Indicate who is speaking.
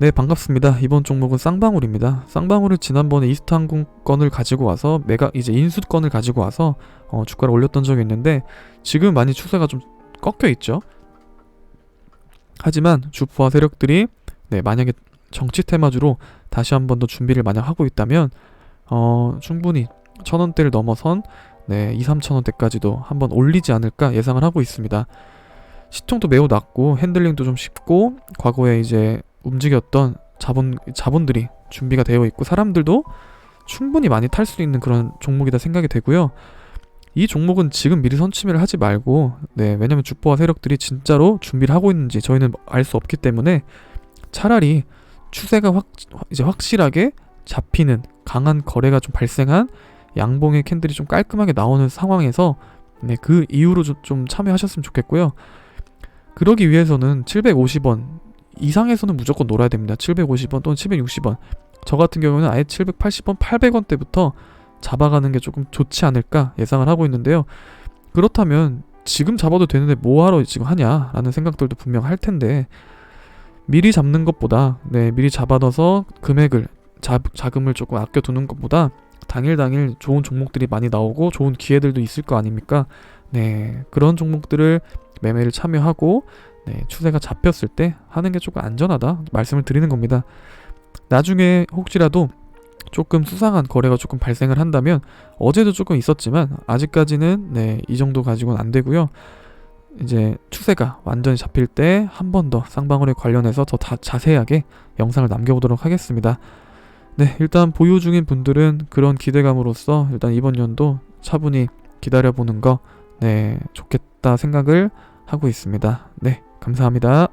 Speaker 1: 네 반갑습니다. 이번 종목은 쌍방울입니다. 쌍방울을 지난번에 이스타항공권을 가지고 와서 매각 이제 인수권을 가지고 와서 어, 주가를 올렸던 적이 있는데 지금 많이 추세가 좀 꺾여 있죠. 하지만 주포와 세력들이 네 만약에 정치 테마주로 다시 한 번 더 준비를 만약 하고 있다면 어 충분히 천 원대를 넘어선 네 2, 3천 원대까지도 한번 올리지 않을까 예상을 하고 있습니다. 시총도 매우 낮고 핸들링도 좀 쉽고 과거에 이제 움직였던 자본 자본들이 준비가 되어 있고 사람들도 충분히 많이 탈 수 있는 그런 종목이다 생각이 되고요. 이 종목은 지금 미리 선취매를 하지 말고 네 왜냐면 주포와 세력들이 진짜로 준비를 하고 있는지 저희는 알 수 없기 때문에 차라리 추세가 확 이제 확실하게 잡히는 강한 거래가 좀 발생한 양봉의 캔들이 좀 깔끔하게 나오는 상황에서 네 그 이후로 좀, 좀 참여하셨으면 좋겠고요. 그러기 위해서는 750원 이상에서는 무조건 놀아야 됩니다. 750원 또는 760원. 저 같은 경우는 아예 780원, 800원 대부터 잡아가는 게 조금 좋지 않을까 예상을 하고 있는데요. 그렇다면 지금 잡아도 되는데 뭐하러 지금 하냐라는 생각들도 분명 할 텐데 미리 잡는 것보다 네 미리 잡아둬서 금액을 자, 자금을 조금 아껴두는 것보다 당일 당일 좋은 종목들이 많이 나오고 좋은 기회들도 있을 거 아닙니까? 네 그런 종목들을 매매를 참여하고 네, 추세가 잡혔을 때 하는 게 조금 안전하다 말씀을 드리는 겁니다. 나중에 혹시라도 조금 수상한 거래가 조금 발생을 한다면 어제도 조금 있었지만 아직까지는 네, 이 정도 가지고는 안 되고요. 이제 추세가 완전히 잡힐 때 한 번 더 쌍방울에 관련해서 더다 자세하게 영상을 남겨보도록 하겠습니다. 네, 일단 보유 중인 분들은 그런 기대감으로써 일단 이번 연도 차분히 기다려보는 거 네, 좋겠다 생각을 하고 있습니다. 네, 감사합니다.